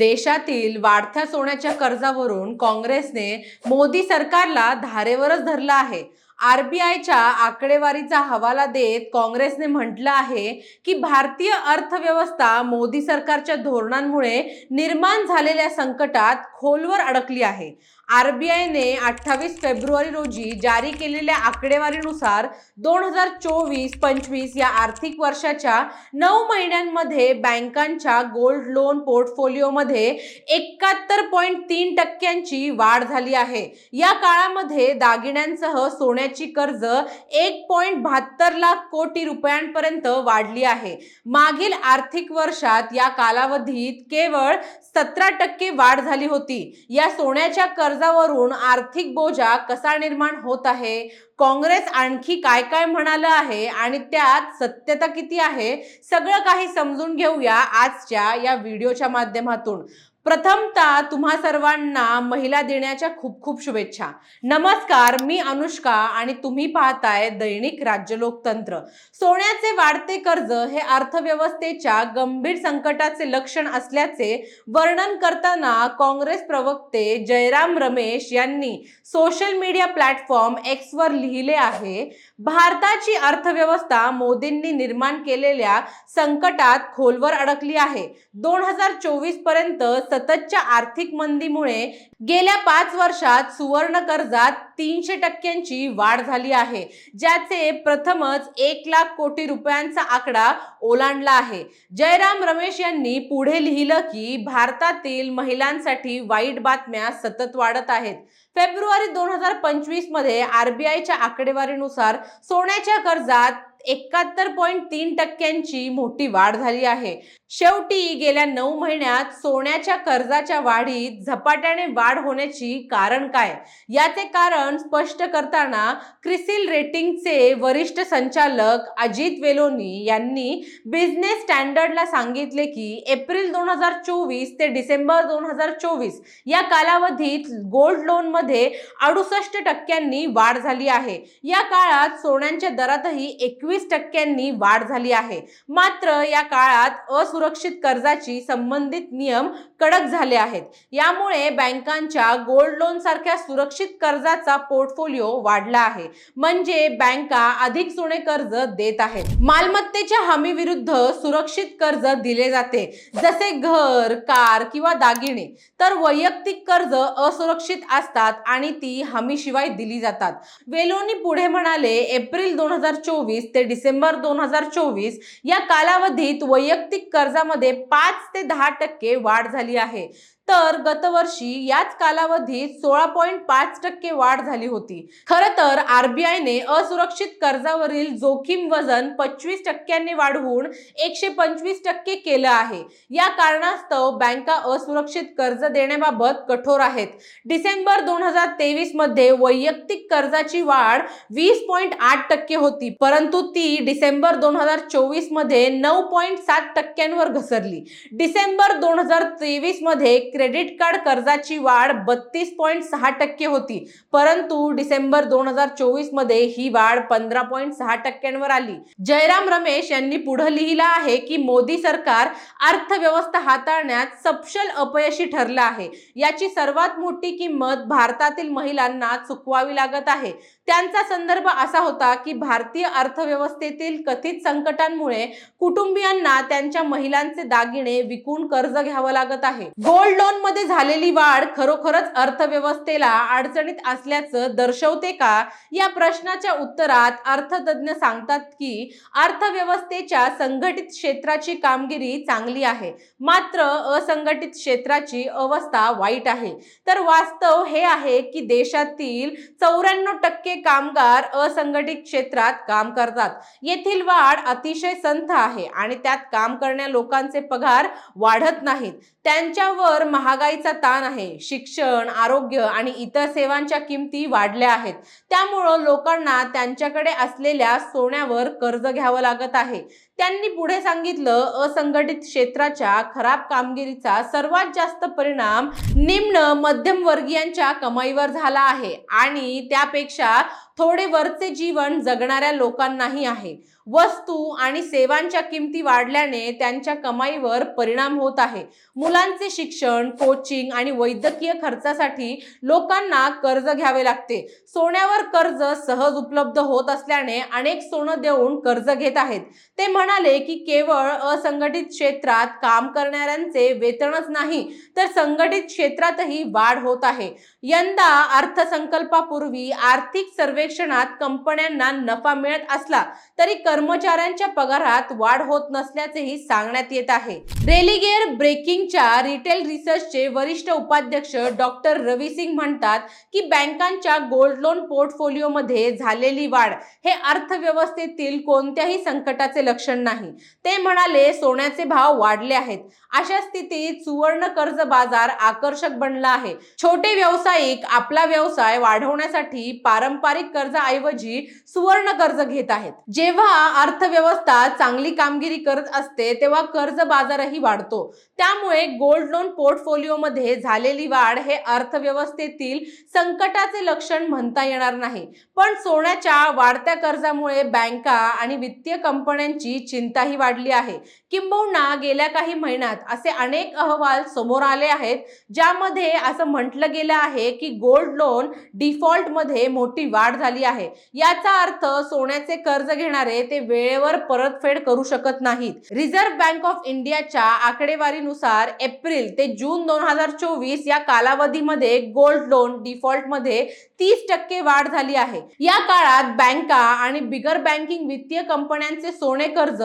देशातील वाढत्या सोन्याच्या कर्जावरून काँग्रेसने मोदी सरकारला धारेवरच धरलं आहे. आरबीआयच्या आकडेवारीचा हवाला देत काँग्रेसने म्हटलं आहे की भारतीय अर्थव्यवस्था मोदी सरकारच्या धोरणांमुळे निर्माण झालेल्या संकटात खोलवर अडकली आहे. आरबीआयने अठ्ठावीस फेब्रुवारी रोजी जारी केलेल्या आकडेवारीनुसार दोन हजार चोवीस पंचवीस या आर्थिक वर्षाच्या नऊ महिन्यांमध्ये बँकांच्या गोल्ड लोन पोर्टफोलिओमध्ये एकाहत्तर पॉईंट तीन टक्क्यांची वाढ झाली आहे. या काळामध्ये दागिन्यांसह सोन्या सोन्याची कर्ज एक पॉईंट बहात्तर लाख कोटी रुपयांपर्यंत वाढली आहे. मागील आर्थिक वर्षात या कालावधीत केवळ सतरा टक्के वाढ झाली होती. या सोन्याच्या कर्जावरून आर्थिक बोजा कसा निर्माण होत आहे? काँग्रेस आणखी काय काय म्हणालं आहे आणि त्यात सत्यता किती आहे? सगळं काही समजून घेऊया आजच्या या व्हिडिओच्या माध्यमातून. प्रथमतः तुम्हा सर्वांना महिला दिनाच्या खूप खूप शुभेच्छा. नमस्कार मी अनुष्का आणि तुम्ही पाहताय दैनिक राज्य लोकतंत्र सोन्याचे वाढते कर्ज हे अर्थव्यवस्थेच्या गंभीर संकटाचे लक्षण असल्याचे वर्णन करताना काँग्रेस प्रवक्ते जयराम रमेश यांनी सोशल मीडिया प्लॅटफॉर्म एक्स वर लिहिले आहे भारताची अर्थव्यवस्था मोदींनी निर्माण केलेल्या संकटात खोलवर अडकली आहे. दोन हजार चोवीसपर्यंत सततच्या आर्थिक मंदीमुळे गेल्या पाच वर्षात सुवर्ण कर्जात तीनशे टक्क्यांची वाढ झाली आहे ज्याचे प्रथमच एक लाख कोटी रुपयांचा आकडा ओलांडला आहे. जयराम रमेश यांनी पुढे लिहिलं की भारतातील महिलांसाठी वाईट बातम्या सतत वाढत आहेत. फेब्रुवारी दोन हजार पंचवीसमध्ये आरबीआयच्या आकडेवारीनुसार सोन्याच्या कर्जात एकाहत्तर पॉईंट तीन टक्क्यांची मोठी वाढ झाली आहे. शेवटी गेल्या नऊ महिन्यात सोन्याच्या कर्जाच्या वाढीत झपाट्याने वाढ होण्याची कारण काय? याचे कारण स्पष्ट करताना क्रिसिल रेटिंगचे वरिष्ठ संचालक अजित वेलोनी यांनी बिझनेस स्टँडर्डला सांगितले की एप्रिल दोन हजार चोवीस ते डिसेंबर दोन हजार चोवीस या कालावधीत गोल्ड लोनमध्ये अडुसष्ट टक्क्यांनी वाढ झाली आहे. या काळात सोन्यांच्या दरातही एकवीस टक्क्यांनी वाढ झाली आहे. मात्र या काळात असुरक्षित कर्जाची संबंधित नियम कडक झाले आहेत. यामुळे बँकांच्या गोल्ड लोन सारख्या सुरक्षित कर्जाचा पोर्टफोलिओ वाढला आहे. म्हणजे बँका अधिक सोने कर्ज देत आहेत. मालमत्तेच्या हमी विरुद्ध सुरक्षित कर्ज दिले जाते. जसे घर कार किंवा दागिने. तर वैयक्तिक कर्ज असुरक्षित असतात आणि ती हमीशिवाय दिली जातात. वेलोनी पुढे म्हणाले एप्रिल दोन हजार चोवीस ते डिसेंबर दोन हजार चोवीस या कालावधीत वैयक्तिक कर्ज कर्जामध्ये पाच ते दहा टक्के वाढ झाली आहे. तर गतवर्षी याच कालावधीत सोळा पॉईंट पाच टक्के वाढ झाली होती. खर तर आरबीआयने असुरक्षित कर्जावरील जोखीम वजन पंचवीस टक्क्यांनी वाढवून एकशे पंचवीस टक्के केलं आहे. या कारणास्तव बँका असुरक्षित कर्ज देण्याबाबत कठोर आहेत. डिसेंबर दोन हजार तेवीसमध्ये वैयक्तिक कर्जाची वाढ वीस पॉईंट आठ टक्के होती परंतु ती डिसेंबर दोन हजार चोवीसमध्ये नऊ पॉईंट सात टक्क्यांवर घसरली. डिसेंबर दोन हजार तेवीसमध्ये क्रेडिट कार्ड कर्जाची वाढ बत्तीस पॉईंट सहा टक्के होती. परंतु डिसेंबर दोन हजार चोवीसमध्ये ही वाढ पंधरा पॉईंट सहा टक्क्यांवर आली. जयराम रमेश यांनी पुढे लिहिलं आहे की मोदी सरकार अर्थव्यवस्था हाताळण्यात सपशल अपयशी ठरलं आहे. याची सर्वात मोठी किंमत भारतातील महिलांना चुकवावी लागत आहे. त्यांचा संदर्भ असा होता की भारतीय अर्थव्यवस्थेतील कथित संकटांमुळे कुटुंबियांना त्यांच्या महिलांचे दागिने विकून कर्ज घ्यावं लागत आहे. गोल्ड लोन मध्ये झालेली वाढ खरोखरच अर्थव्यवस्थेला अडचणीत असल्याचं दर्शवते का? या प्रश्नाच्या उत्तरात अर्थतज्ञ सांगतात की अर्थव्यवस्थेच्या संघटित क्षेत्राची कामगिरी चांगली आहे. मात्र असंघटित क्षेत्राची अवस्था वाईट आहे. तर वास्तव हे आहे की देशातील चौऱ्याण्णव टक्के कामगार असंघटित क्षेत्रात काम करतात. येथील वाढ अतिशय संथ आहे आणि त्यात काम करण्या लोकांचे पगार वाढत नाहीत. त्यांच्यावर महागाईचा ताण आहे. शिक्षण आरोग्य आणि इतर सेवांच्या किमती वाढल्या आहेत. त्यामुळं लोकांना त्यांच्याकडे असलेल्या सोन्यावर कर्ज घ्यावं लागत आहे. त्यांनी पुढे सांगितलं असंघटित क्षेत्राच्या खराब कामगिरीचा सर्वात जास्त परिणाम निम्न मध्यमवर्गीयांच्या कमाईवर झाला आहे आणि त्यापेक्षा थोडे वरचे जीवन जगणाऱ्या लोकांनाही आहे. वस्तू आणि सेवांच्या किमती वाढल्याने त्यांच्या कमाईवर परिणाम होत आहे. मुलांचे शिक्षण कोचिंग आणि वैद्यकीय खर्चासाठी लोकांना कर्ज घ्यावे लागते. सोन्यावर कर्ज सहज उपलब्ध होत असल्याने अनेक सोनं देऊन कर्ज घेत आहेत. ते म्हणाले की केवळ असंघटित क्षेत्रात काम करणाऱ्यांचे वेतनच नाही तर संघटित क्षेत्रातही वाढ होत आहे. यंदा अर्थसंकल्पापूर्वी आर्थिक सर्वेक्षणात कंपन्यांना नफा मिळत असला तरी कर्मचाऱ्यांच्या पगारात वाढ होत नसल्याचेही सांगण्यात येत आहे. रेलिगेअर ब्रेकिंगच्या रिटेल रिसर्चचे वरिष्ठ उपाध्यक्ष डॉक्टर रवी सिंग म्हणतात की बँकांच्या गोल्ड लोन पोर्टफोलिओमध्ये झालेली वाढ हे अर्थव्यवस्थेतील कोणत्याही संकटाचे लक्षण नाही. ते म्हणाले सोन्याचे भाव वाढले आहेत. अशा स्थितीत सुवर्ण कर्ज बाजार आकर्षक बनला आहे. छोटे व्यावसायिक आपला व्यवसाय वाढवण्यासाठी पारंपरिक कर्जाऐवजी सुवर्ण कर्ज घेत आहेत. जेव्हा अर्थव्यवस्था चांगली कामगिरी करत असते तेव्हा कर्ज बाजारही वाढतो. त्यामुळे गोल्ड लोन पोर्टफोलिओमध्ये झालेली वाढ हे अर्थव्यवस्थेतील संकटाचे लक्षण म्हणता येणार नाही. पण सोन्याच्या वाढत्या कर्जामुळे बँका आणि वित्तीय कंपन्यांची चिंताही वाढली आहे. किंबहुना गेल्या काही महिन्यात असे अनेक अहवाल समोर आले आहेत ज्यामध्ये असं म्हटलं गेलं आहे की गोल्ड लोन डिफॉल्टमध्ये मोठी वाढ झाली आहे. याचा अर्थ सोन्याचे कर्ज घेणारे ते वेळेवर परतफेड करू शकत नाहीत. रिझर्व्ह बँक ऑफ इंडियाच्या आकडेवारीनुसार एप्रिल ते जून दोन हजार चोवीस या कालावधीमध्ये गोल्ड लोन डिफॉल्टमध्ये तीस टक्के वाढ झाली आहे. या काळात बँका आणि बिगर बँकिंग वित्तीय कंपन्यांचे सोने कर्ज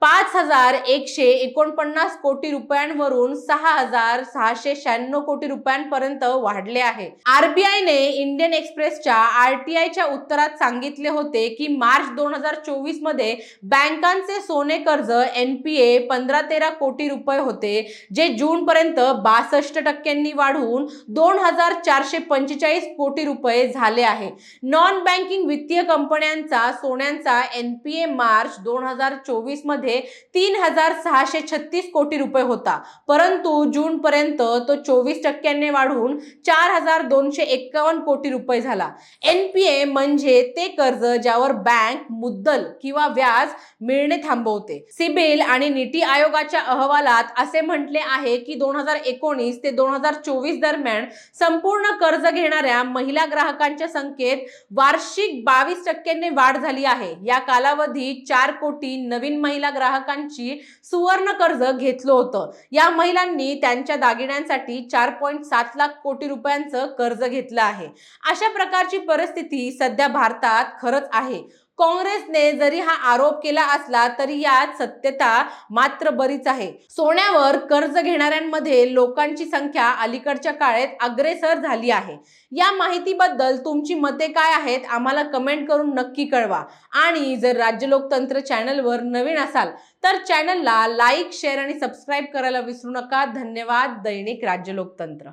पाच हजार एकशे एकोणपन्नास कोटी रुपयांवरून सहा हजार सहाशे शहाण्णव कोटी रुपयांपर्यंत वाढले आहे. आरबीआयने इंडियन एक्सप्रेसच्या आरटीआयच्या उत्तरात सांगितले होते की मार्च दोन हजार चोवीस मध्ये बँकांचे सोने कर्ज एनपीए पंधरा तेरा कोटी रुपये होते जे जून पर्यंत बासष्ट टक्क्यांनी वाढून दोन हजार चारशे पंचेचाळीस कोटी रुपये झाले आहे. नॉन बँकिंग वित्तीय कंपन्यांचा सोन्यांचा एनपीए मार्च दोन हजार चोवीसमध्ये तीन हजार सहाशे छत्तीस कोटी रुपये होता परंतु जून पर्यंत तो चोवीस टक्क्यांनी वाढून चार हजार दोनशे एक्कावन्न कोटी रुपये झाला. एनपीए म्हणजे ते कर्ज ज्यावर बँक मुद्दल किंवा किंवा व्याज मिळणे थांबवते. सिबिल आणि नीती आयोगाच्या अहवालात असे म्हटले आहे की दोन हजार एकोणीस ते दोन हजार चोवीस दरम्यान संपूर्ण कर्ज घेणाऱ्या महिला ग्राहकांच्या संख्येत वार्षिक बावीस टक्क्यांनी वाढ झाली आहे. या कालावधीत चार कोटी नवीन महिला ग्राहकांची सुवर्ण कर्ज घेतलं होतं. या महिलांनी त्यांच्या दागिन्यांसाठी चार पॉईंट सात लाख कोटी रुपयांचं कर्ज घेतलं आहे. अशा प्रकारची परिस्थिती सध्या भारतात खरंच आहे. काँग्रेसने जरी हा आरोप केला असला तरी यात सत्यता मात्र बरीच आहे. सोन्यावर कर्ज घेणाऱ्यांमध्ये लोकांची संख्या अलीकडच्या काळात अग्रेसर झाली आहे. या माहितीबद्दल तुमची मते काय आहेत आम्हाला कमेंट करून नक्की कळवा. आणि जर राज्य लोकतंत्र चॅनलवर नवीन असाल तर चॅनलला लाईक शेअर आणि सबस्क्राईब करायला विसरू नका. धन्यवाद. दैनिक राज्य लोकतंत्र.